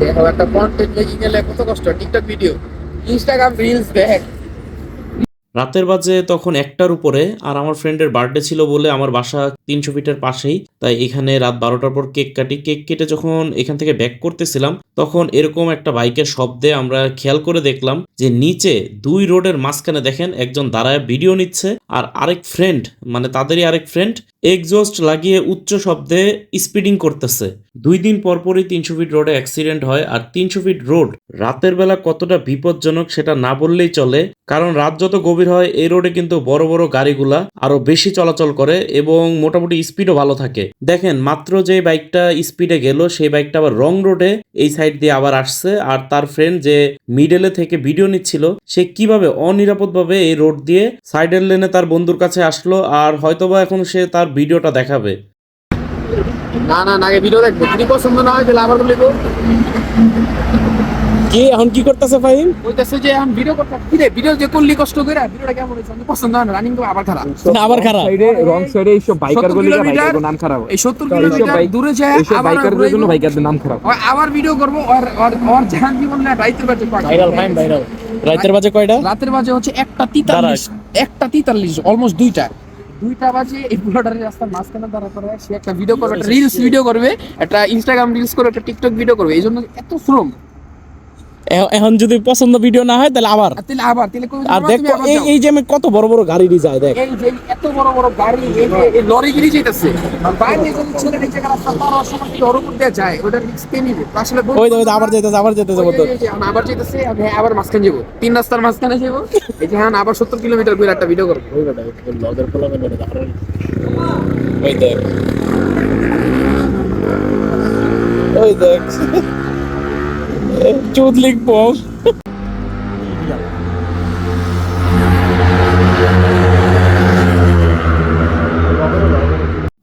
দেখো একটা content making এলে কত কষ্ট? টিকটক ভিডিও ইনস্টাগ্রাম রিলস দেখ রাতের বাজে তখন একটার উপরে, আর আমার ফ্রেন্ডের বার্থডে ছিল বলে আমার বাসা তিনশো ফিটের পাশেই। তাই এখানে রাত বারোটার পর কেক কাটি। কেক কেটে যখন এখান থেকে ব্যাক করতেছিলাম, তখন এরকম একটা বাইকের শব্দে আমরা খেয়াল করে দেখলাম যে নিচে দুই রোডের মাঝখানে দেখেন একজন দাঁড়ায় ভিডিও নিচ্ছে, আর আরেক ফ্রেন্ড মানে তাদেরই আরেক ফ্রেন্ড এক্সস্ট লাগিয়ে উচ্চ শব্দে স্পিডিং করতেছে। দুই দিন পরপরই তিনশো ফিট রোডে অ্যাক্সিডেন্ট হয়, আর তিনশো ফিট রোড রাতের বেলা কতটা বিপজ্জনক সেটা না বললেই চলে। কারণ রাত যত গভীর হয়, এই রোডে কিন্তু বড় বড় গাড়িগুলা আরও বেশি চলাচল করে এবং মোটামুটি স্পিডও ভালো থাকে। দেখেন, মাত্র যে বাইকটা স্পিডে গেল, সেই বাইকটা আবার রং রোডে এই সাইড দিয়ে আবার আসছে। আর তার ফ্রেন্ড যে মিডলে থেকে ভিডিও নিচ্ছিল, সে কীভাবে অনিরাপদভাবে এই রোড দিয়ে সাইডের লেনে তার বন্ধুর কাছে আসলো, আর হয়তোবা এখন সে তার ভিডিওটা দেখাবে। না না না ভিডিও দেখব। যদি পছন্দ না হয় তাহলে আবার বলব কি এখন কি করতেছে ফাহিম? বলতেছে যে এখন ভিডিও করতে কি রে ভিডিও যে করলি কষ্ট করে ভিডিওটা কেমন আমি পছন্দ হয় না রানিং তো আবার খারাপ। আবার খারাপ। সাইডে রং সাইডে বাইকার 70 গুলি কিলোমিটার বাইকার নাম খারাপ। এই সত্তর এইসব কিলোমিটার দূরে যায় আবার বাইকারগুলোর জন্য ঘুরাইবো। বাইকারদের নাম খারাপ। আবার ভিডিও করব আর আর আর জাহান জীবন না রাইতের বাজে কয়টা? ভাইরাল ফাইম ভাইরাল রাতের বাজে কয়টা? রাতের বাজে হচ্ছে একটা তিতাল্লিশ একটা তিতাল্লিশ অলমোস্ট দুইটা। দুইটা বাজে এই রাস্তার মাঝখানে দাঁড়া করে সে একটা ভিডিও করবে রিলস ভিডিও করবে একটা ইনস্টাগ্রাম রিলস করবে একটা টিকটক ভিডিও করবে এই জন্য এত শ্রম। এখন যদি পছন্দ ভিডিও না হয় তাহলে আবার। আর তাহলে আবার তাহলে আর দেখো এই এই যে আমি কত বড় বড় গাড়ি দিয়ে যায় দেখ। এই যে এত বড় বড় গাড়ি এই যে এই লরি গিরি যেতেছে বাইরে যদি ছেলে নিচে অসময় কি দিয়ে যায় ওটা রিস্ক নিবে। তো আসলে ওই দেখো আবার যেতেছে আবার যেতেছে ওই মতো যে- এই যে আমরা আবার যেতেছে আমি আবার মাঝখানে যাব। তিন রাস্তার মাঝখানে যাব। এই যে হ্যাঁ আবার সত্তর কিলোমিটার করে একটা ভিডিও করব। ওই দেখ। ওই দেখ। চুদ লিখব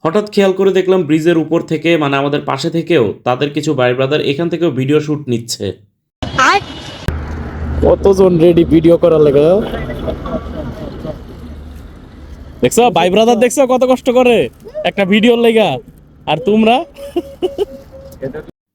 হঠাৎ খেয়াল করে দেখলাম ব্রিজের উপর থেকে মানে আমাদের পাশে থেকেও তাদের কিছু ভাই ব্রাদার এখান থেকেও ভিডিও শুট নিচ্ছে। কতজন রেডি ভিডিও করার লেগে? দেখছ? ভাই ব্রাদার দেখছ কত কষ্ট করে? একটা ভিডিওর লেগা। আর তোমরা?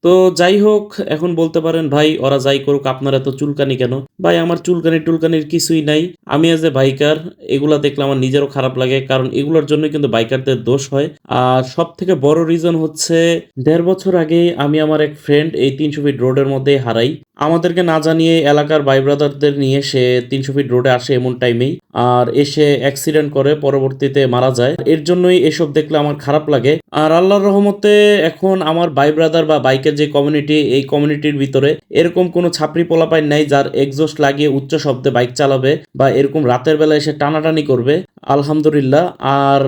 তো যাই হোক, এখন বলতে পারেন, ভাই, ওরা যাই করুক, আপনারা তো চুলকানি কেন? ভাই, আমার চুলকানি টুলকানির কিছুই নাই। আমি এজ এ বাইকার এগুলা দেখলে আমার নিজেরও খারাপ লাগে, কারণ এগুলোর জন্য কিন্তু বাইকারদের দোষ হয়। আর সব থেকে বড় রিজন হচ্ছে, দেড় বছর আগে আমি আমার এক ফ্রেন্ড এই তিনশো ফিট রোডের মধ্যে হারাই। আমাদেরকে না জানিয়ে এলাকার ভাই ব্রাদারদের নিয়ে সে তিনশো ফিট রোডে আসে এমন টাইমেই আর এসে অ্যাক্সিডেন্ট করে, পরবর্তীতে মারা যায়। এর জন্যই এসব দেখলে আমার খারাপ লাগে। আর আল্লাহর রহমতে এখন আমার ভাই ব্রাদার বা বাইকের যে কমিউনিটি এই কমিউনিটির ভিতরে এরকম কোনো ছাপড়ি পোলাপাই নাই যার এক্সস্ট লাগিয়ে উচ্চ শব্দে বাইক চালাবে বা এরকম রাতের বেলা এসে টানাটানি করবে। আলহামদুলিল্লাহ। আর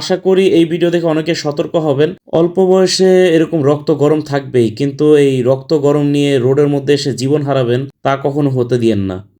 আশা করি এই ভিডিও দেখে অনেকে সতর্ক হবেন। অল্প বয়সে এরকম রক্ত গরম থাকবেই, কিন্তু এই রক্ত গরম নিয়ে রোডের মধ্যে এসে জীবন হারাবেন তা কখনো হতে দিয়েন না।